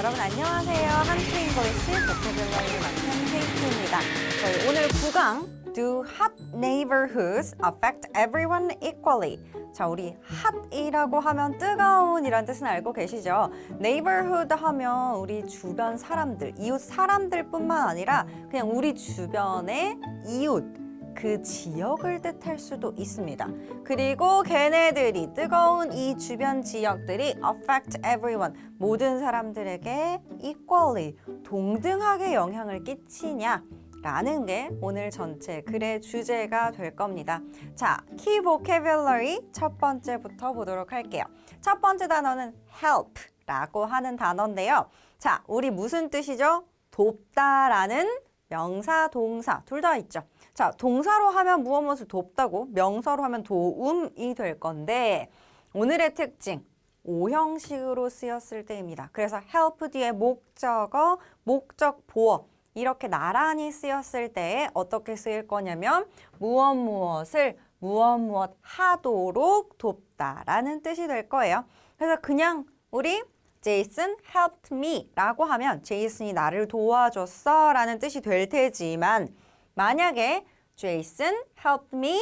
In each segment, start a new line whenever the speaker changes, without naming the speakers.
여러분 안녕하세요. 한트 잉글리시 보컬블러를 맡은 케이트입니다. 저희 오늘 9강 Do hot neighborhoods affect everyone equally? 자, 우리 hot이라고 하면 뜨거운 이란 뜻은 알고 계시죠? neighborhood 하면 우리 주변 사람들, 이웃 사람들뿐만 아니라 그냥 우리 주변의 이웃 그 지역을 뜻할 수도 있습니다. 그리고 걔네들이 뜨거운 이 주변 지역들이 affect everyone 모든 사람들에게 equally 동등하게 영향을 끼치냐 라는 게 오늘 전체 글의 주제가 될 겁니다. 자, key vocabulary 첫 번째부터 보도록 할게요. 첫 번째 단어는 help 라고 하는 단어인데요. 자, 우리 무슨 뜻이죠? 돕다라는 명사, 동사 둘 다 있죠. 자, 동사로 하면 무엇 무엇을 돕다고, 명사로 하면 도움이 될 건데 오늘의 특징 오형식으로 쓰였을 때입니다. 그래서 help 뒤에 목적어, 목적 보어 이렇게 나란히 쓰였을 때 어떻게 쓰일 거냐면 무엇 무엇을 무엇 무엇 하도록 돕다라는 뜻이 될 거예요. 그래서 그냥 우리 제이슨 helped me 라고 하면 제이슨이 나를 도와줬어 라는 뜻이 될 테지만 만약에 제이슨 helped me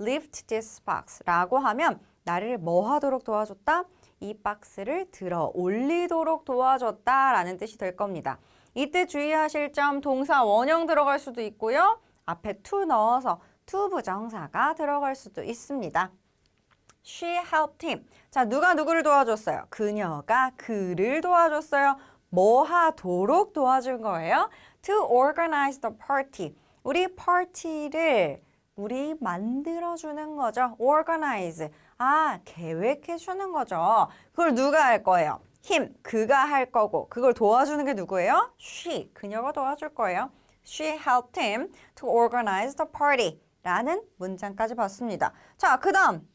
lift this box 라고 하면 나를 뭐 하도록 도와줬다? 이 박스를 들어 올리도록 도와줬다 라는 뜻이 될 겁니다. 이때 주의하실 점 동사 원형 들어갈 수도 있고요. 앞에 to 넣어서 to 부정사가 들어갈 수도 있습니다. She helped him. 자, 누가 누구를 도와줬어요? 그녀가 그를 도와줬어요. 뭐 하도록 도와준 거예요? To organize the party. 우리 파티를 우리 만들어주는 거죠. organize. 아, 계획해주는 거죠. 그걸 누가 할 거예요? him. 그가 할 거고. 그걸 도와주는 게 누구예요? she. 그녀가 도와줄 거예요. She helped him to organize the party. 라는 문장까지 봤습니다. 자, 그 다음.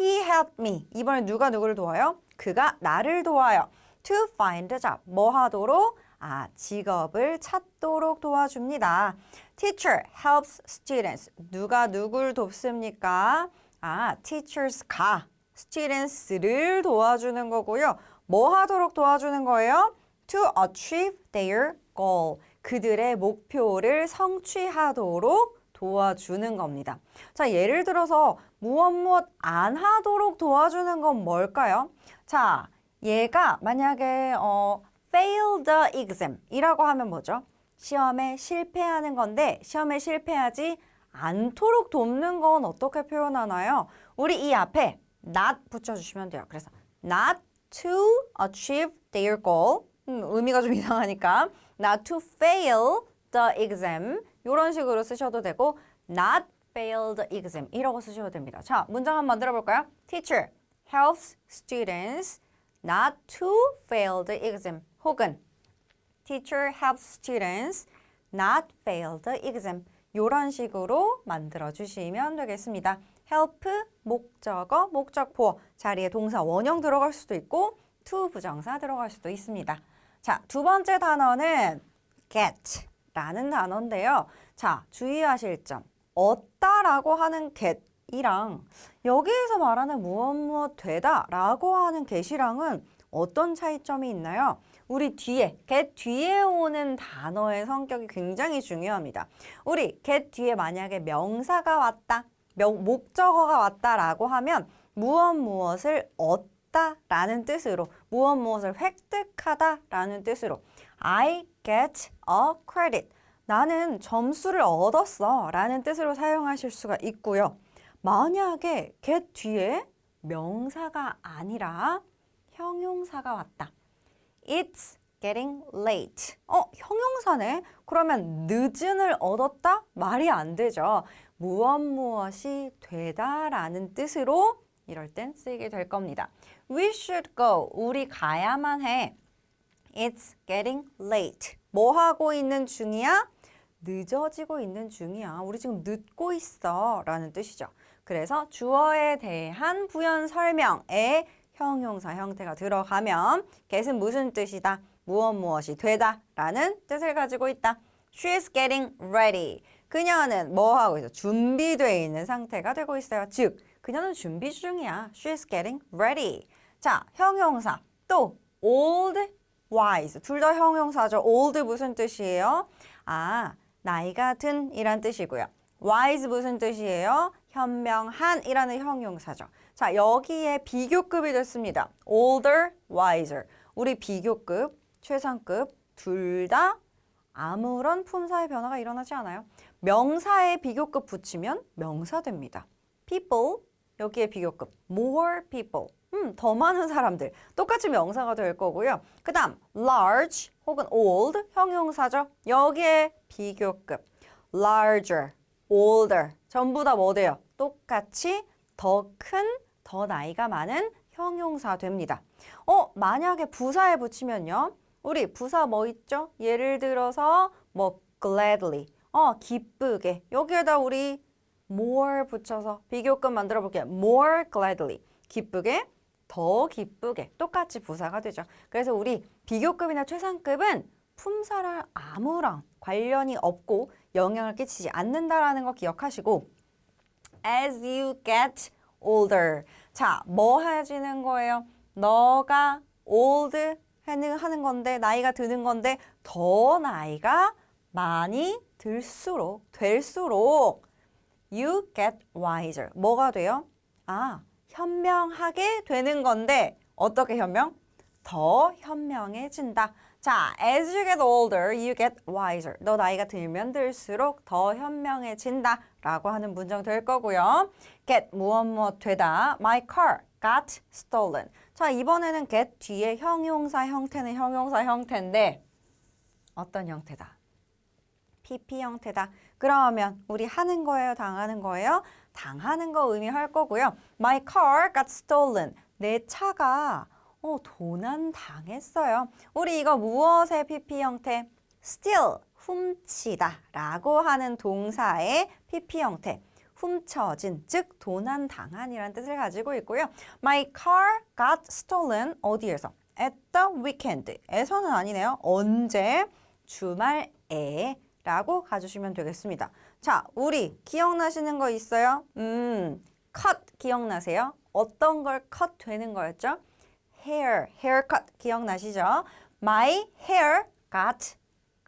He helped me. 이번에 누가 누구를 도와요? 그가 나를 도와요. To find a job. 뭐 하도록? 아, 직업을 찾도록 도와줍니다. Teacher helps students. 누가 누굴 돕습니까? 아, teachers가 students를 도와주는 거고요. 뭐 하도록 도와주는 거예요? To achieve their goal. 그들의 목표를 성취하도록 도와주는 겁니다. 자, 예를 들어서 무엇 무엇 안 하도록 도와주는 건 뭘까요? 자, 얘가 만약에 어, fail the exam 이라고 하면 뭐죠? 시험에 실패하는 건데 시험에 실패하지 않도록 돕는 건 어떻게 표현하나요? 우리 이 앞에 not 붙여주시면 돼요. 그래서 not to achieve their goal 음, 의미가 좀 이상하니까 not to fail the exam 이런 식으로 쓰셔도 되고 not fail the exam 이라고 쓰셔도 됩니다. 자, 문장 한번 만들어 볼까요? Teacher helps students not to fail the exam 혹은 Teacher helps students not fail the exam 이런 식으로 만들어 주시면 되겠습니다. help 목적어, 목적 보어 자리에 동사 원형 들어갈 수도 있고 to 부정사 들어갈 수도 있습니다. 자, 두 번째 단어는 get 라는 단어인데요. 자, 주의하실 점. 얻다라고 하는 get 이랑 여기에서 말하는 무엇 무엇 되다 라고 하는 get이랑은 어떤 차이점이 있나요? 우리 뒤에, get 뒤에 오는 단어의 성격이 굉장히 중요합니다. 우리 get 뒤에 만약에 명사가 왔다, 명, 목적어가 왔다라고 하면 무엇 무엇을 얻다라는 뜻으로, 무엇 무엇을 획득하다라는 뜻으로 I get a credit. 나는 점수를 얻었어 라는 뜻으로 사용하실 수가 있고요. 만약에 get 뒤에 명사가 아니라 형용사가 왔다. It's getting late. 어, 형용사네? 그러면 늦은을 얻었다? 말이 안 되죠. 무엇 무엇이 되다라는 뜻으로 이럴 땐 쓰이게 될 겁니다. We should go. 우리 가야만 해. It's getting late. 뭐 하고 있는 중이야? 늦어지고 있는 중이야. 우리 지금 늦고 있어. 라는 뜻이죠. 그래서 주어에 대한 부연 설명에 형용사 형태가 들어가면 get은 무슨 뜻이다? 무엇 무엇이 되다 라는 뜻을 가지고 있다. She's getting ready. 그녀는 뭐 하고 있어? 준비되어 있는 상태가 되고 있어요. 즉, 그녀는 준비 중이야. She's getting ready. 자, 형용사 또 old wise. 둘 다 형용사죠. old 무슨 뜻이에요? 아, 나이가 든 이란 뜻이고요. wise 무슨 뜻이에요? 현명한 이라는 형용사죠. 자, 여기에 비교급이 됐습니다. older, wiser. 우리 비교급, 최상급 둘 다 아무런 품사의 변화가 일어나지 않아요. 명사에 비교급 붙이면 명사 됩니다. people 여기에 비교급 more people 음, 더 많은 사람들 똑같이 명사가 될 거고요. 그 다음 large 혹은 old 형용사죠. 여기에 비교급 larger, older 전부 다 뭐 돼요? 똑같이 더 큰, 더 나이가 많은 형용사 됩니다. 어, 만약에 부사에 붙이면요. 우리 부사 뭐 있죠? 예를 들어서 뭐 gladly 어, 기쁘게 여기에다 우리 more 붙여서 비교급 만들어 볼게요. more gladly. 기쁘게, 더 기쁘게. 똑같이 부사가 되죠. 그래서 우리 비교급이나 최상급은 품사랑 아무런 관련이 없고 영향을 끼치지 않는다라는 거 기억하시고 as you get older. 자, 뭐 해지는 거예요? 너가 old 하는 건데 나이가 드는 건데 더 나이가 많이 들수록 될수록 you get wiser. 뭐가 돼요? 아, 현명하게 되는 건데 어떻게 현명? 더 현명해진다. 자, as you get older, you get wiser. 너 나이가 들면 들수록 더 현명해진다. 라고 하는 문장 될 거고요. get 무엇 무엇 되다. My car got stolen. 자, 이번에는 get 뒤에 형용사 형태는 형용사 형태인데 어떤 형태다? PP 형태다. 그러면 우리 하는 거예요, 당하는 거예요? 당하는 거 의미할 거고요. My car got stolen. 내 차가 어, 도난 당했어요. 우리 이거 무엇의 PP 형태? steal, 훔치다 라고 하는 동사의 PP 형태. 훔쳐진, 즉 도난 당한이라는 뜻을 가지고 있고요. My car got stolen 어디에서? At the weekend. 에서는 아니네요. 언제? 주말에 라고 가주시면 되겠습니다. 자, 우리 기억나시는 거 있어요? 음, cut 기억나세요? 어떤 걸 cut 되는 거였죠? hair, haircut 기억나시죠? My hair got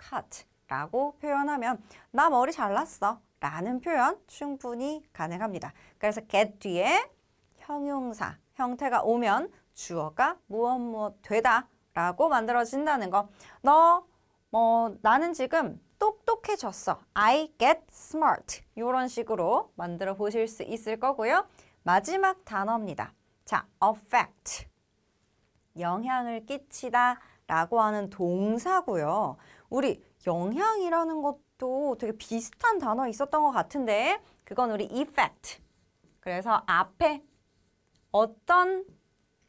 cut 라고 표현하면 나 머리 잘랐어 라는 표현 충분히 가능합니다. 그래서 get 뒤에 형용사 형태가 오면 주어가 무엇 무엇 되다 라고 만들어진다는 거. 너, 뭐, 나는 지금 똑똑해졌어. I get smart. 이런 식으로 만들어 보실 수 있을 거고요. 마지막 단어입니다. 자, affect. 영향을 끼치다 라고 하는 동사고요. 우리 영향이라는 것도 되게 비슷한 단어 있었던 것 같은데 그건 우리 effect. 그래서 앞에 어떤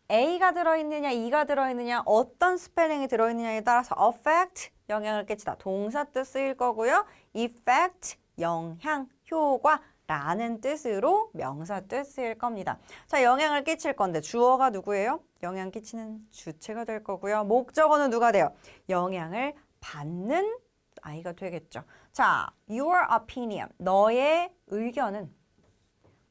A가 들어있느냐, E가 들어있느냐, 어떤 스펠링이 들어있느냐에 따라서 affect, 영향을 끼치다. 동사 뜻 쓰일 거고요. effect, 영향, 효과, 라는 뜻으로 명사 뜻 쓰일 겁니다. 자, 영향을 끼칠 건데 주어가 누구예요? 영향 끼치는 주체가 될 거고요. 목적어는 누가 돼요? 영향을 받는 아이가 되겠죠. 자, your opinion, 너의 의견은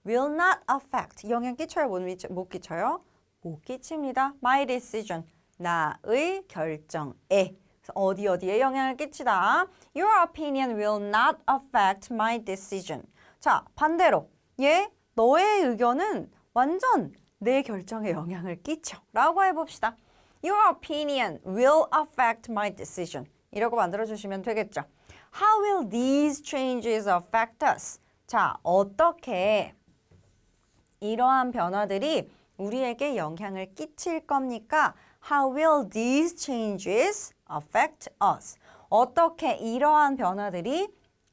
will not affect, 영향 끼쳐요? 못, 미쳐- 못 끼쳐요? 못 끼칩니다. My decision, 나의 결정에. 어디 어디에 영향을 끼치다. Your opinion will not affect my decision. 자, 반대로 얘 너의 의견은 완전 내 결정에 영향을 끼쳐. 라고 해봅시다. Your opinion will affect my decision. 이라고 만들어주시면 되겠죠. How will these changes affect us? 자, 어떻게 이러한 변화들이 우리에게 영향을 끼칠 겁니까? How will these changes affect us? 어떻게 이러한 변화들이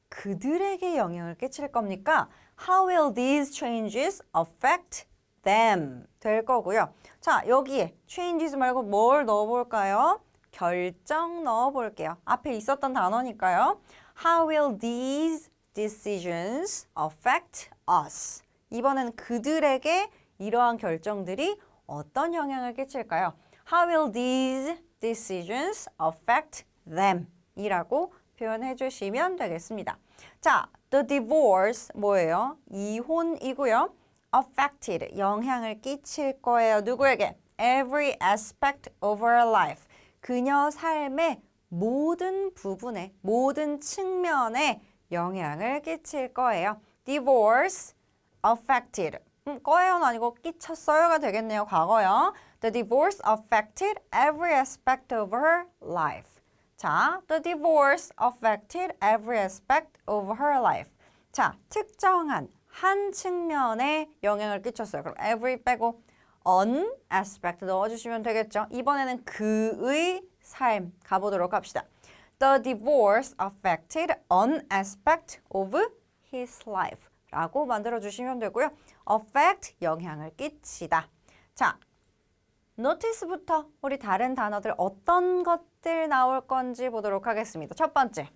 그들에게 영향을 끼칠 겁니까? How will these changes affect them? 될 거고요. 자, 여기에 changes 말고 뭘 넣어볼까요? 결정 넣어볼게요. 앞에 있었던 단어니까요. How will these decisions affect us? 이번에는 그들에게 이러한 결정들이 어떤 영향을 끼칠까요? How will these decisions affect them? 이라고 표현해 주시면 되겠습니다. 자, the divorce 뭐예요? 이혼이고요. affected 영향을 끼칠 거예요. 누구에게? every aspect of our life. 그녀 삶의 모든 부분에, 모든 측면에 영향을 끼칠 거예요. divorce affected. 음, 거예요는 아니고 끼쳤어요가 되겠네요. 과거요. The divorce affected every aspect of her life. 자, the divorce affected every aspect of her life. 자, 특정한 한 측면에 영향을 끼쳤어요. 그럼 every 빼고 on aspect 넣어주시면 되겠죠. 이번에는 그의 삶 가보도록 합시다. The divorce affected an aspect of his life 라고 만들어주시면 되고요. affect 영향을 끼치다. 자, notice부터 우리 다른 단어들 어떤 것들 나올 건지 보도록 하겠습니다. 첫 번째,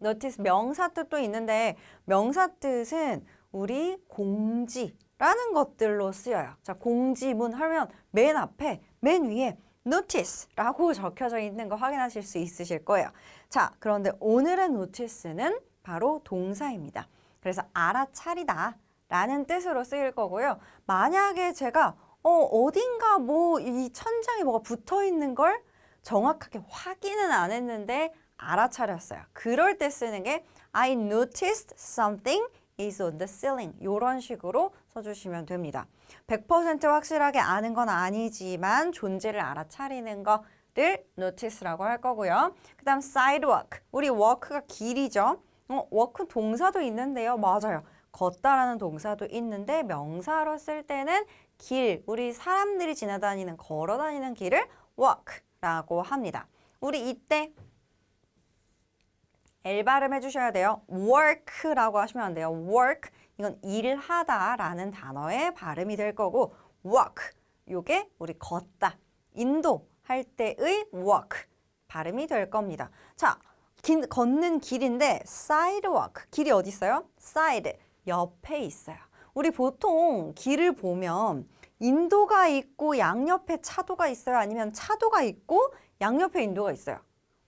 notice 명사 뜻도 있는데 명사 뜻은 우리 공지라는 것들로 쓰여요. 자, 공지문 하면 맨 앞에 맨 위에 notice라고 적혀져 있는 거 확인하실 수 있으실 거예요. 자, 그런데 오늘의 notice는 바로 동사입니다. 그래서 알아차리다 라는 뜻으로 쓰일 거고요. 만약에 제가 어, 어딘가 뭐 이 천장에 뭐가 붙어 있는 걸 정확하게 확인은 안 했는데 알아차렸어요. 그럴 때 쓰는 게 I noticed something is on the ceiling. 이런 식으로 써주시면 됩니다. 100% 확실하게 아는 건 아니지만 존재를 알아차리는 거를 notice라고 할 거고요. 그 다음 sidewalk. 우리 walk가 길이죠. 어, walk 동사도 있는데요. 맞아요. 걷다라는 동사도 있는데 명사로 쓸 때는 길, 우리 사람들이 지나다니는 걸어 다니는 길을 walk라고 합니다. 우리 이때 L 발음 해주셔야 돼요. work라고 하시면 안 돼요. work 이건 일하다라는 단어의 발음이 될 거고 walk 요게 우리 걷다, 인도 할 때의 walk 발음이 될 겁니다. 자, 긴, 걷는 길인데 sidewalk 길이 어디 있어요? side 옆에 있어요. 우리 보통 길을 보면 인도가 있고 양옆에 차도가 있어요. 아니면 차도가 있고 양옆에 인도가 있어요.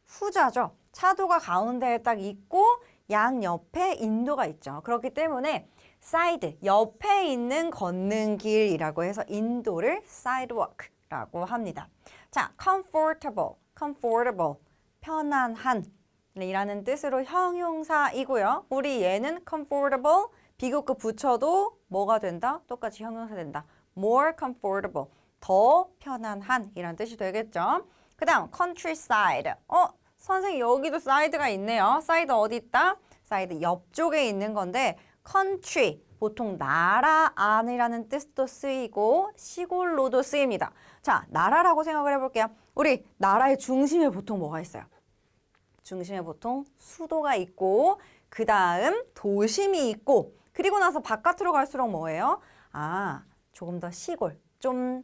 후자죠. 차도가 가운데에 딱 있고 양옆에 인도가 있죠. 그렇기 때문에 사이드 옆에 있는 걷는 길이라고 해서 인도를 sidewalk라고 합니다. 자, comfortable, comfortable, 편안한 이라는 뜻으로 형용사이고요. 우리 얘는 comfortable 비교급 붙여도 뭐가 된다? 똑같이 형용사 된다. more comfortable 더 편안한 이란 뜻이 되겠죠. 그 다음 countryside 어 선생님 여기도 사이드가 있네요. 사이드 어디 있다? 사이드 옆쪽에 있는 건데 country 보통 나라 안이라는 뜻도 쓰이고 시골로도 쓰입니다. 자 나라라고 생각을 해볼게요. 우리 나라의 중심에 보통 뭐가 있어요? 중심에 보통 수도가 있고 그 다음 도심이 있고 그리고 나서 바깥으로 갈수록 뭐예요? 아 조금 더 시골 좀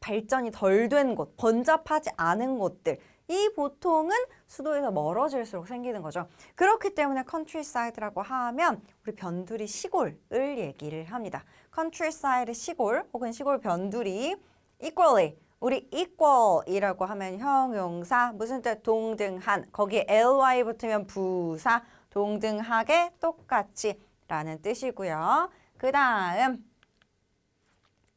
발전이 덜 된 곳, 번잡하지 않은 곳들 이 보통은 수도에서 멀어질수록 생기는 거죠. 그렇기 때문에 countryside라고 하면 우리 변두리 시골을 얘기를 합니다. countryside 시골 혹은 시골 변두리 equally 우리 equal이라고 하면 형용사 무슨 뜻 동등한 거기에 ly 붙으면 부사 동등하게 똑같이 라는 뜻이고요. 그 다음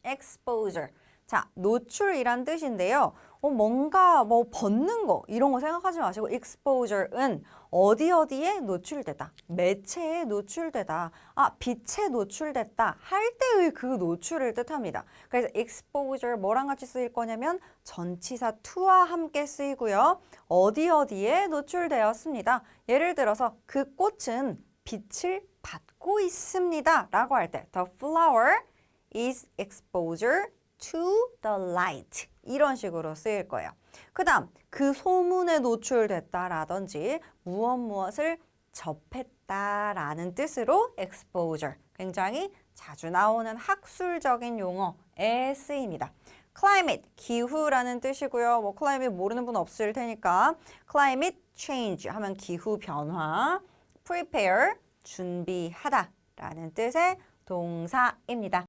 exposure 자, 노출이란 뜻인데요. 어, 뭔가 뭐 벗는 거 이런 거 생각하지 마시고 exposure은 어디 어디에 노출되다, 매체에 노출되다, 아 빛에 노출됐다 할 때의 그 노출을 뜻합니다. 그래서 exposure 뭐랑 같이 쓰일 거냐면 전치사 to와 함께 쓰이고요. 어디 어디에 노출되었습니다. 예를 들어서 그 꽃은 빛을 받고 있습니다 라고 할 때 the flower is exposure to the light 이런 식으로 쓰일 거예요. 그 다음 그 소문에 노출됐다라든지 무엇 무엇을 접했다라는 뜻으로 exposure 굉장히 자주 나오는 학술적인 용어에 쓰입니다. climate 기후라는 뜻이고요. 뭐 climate 모르는 분 없을 테니까 climate change 하면 기후 변화 prepare 준비하다 라는 뜻의 동사입니다.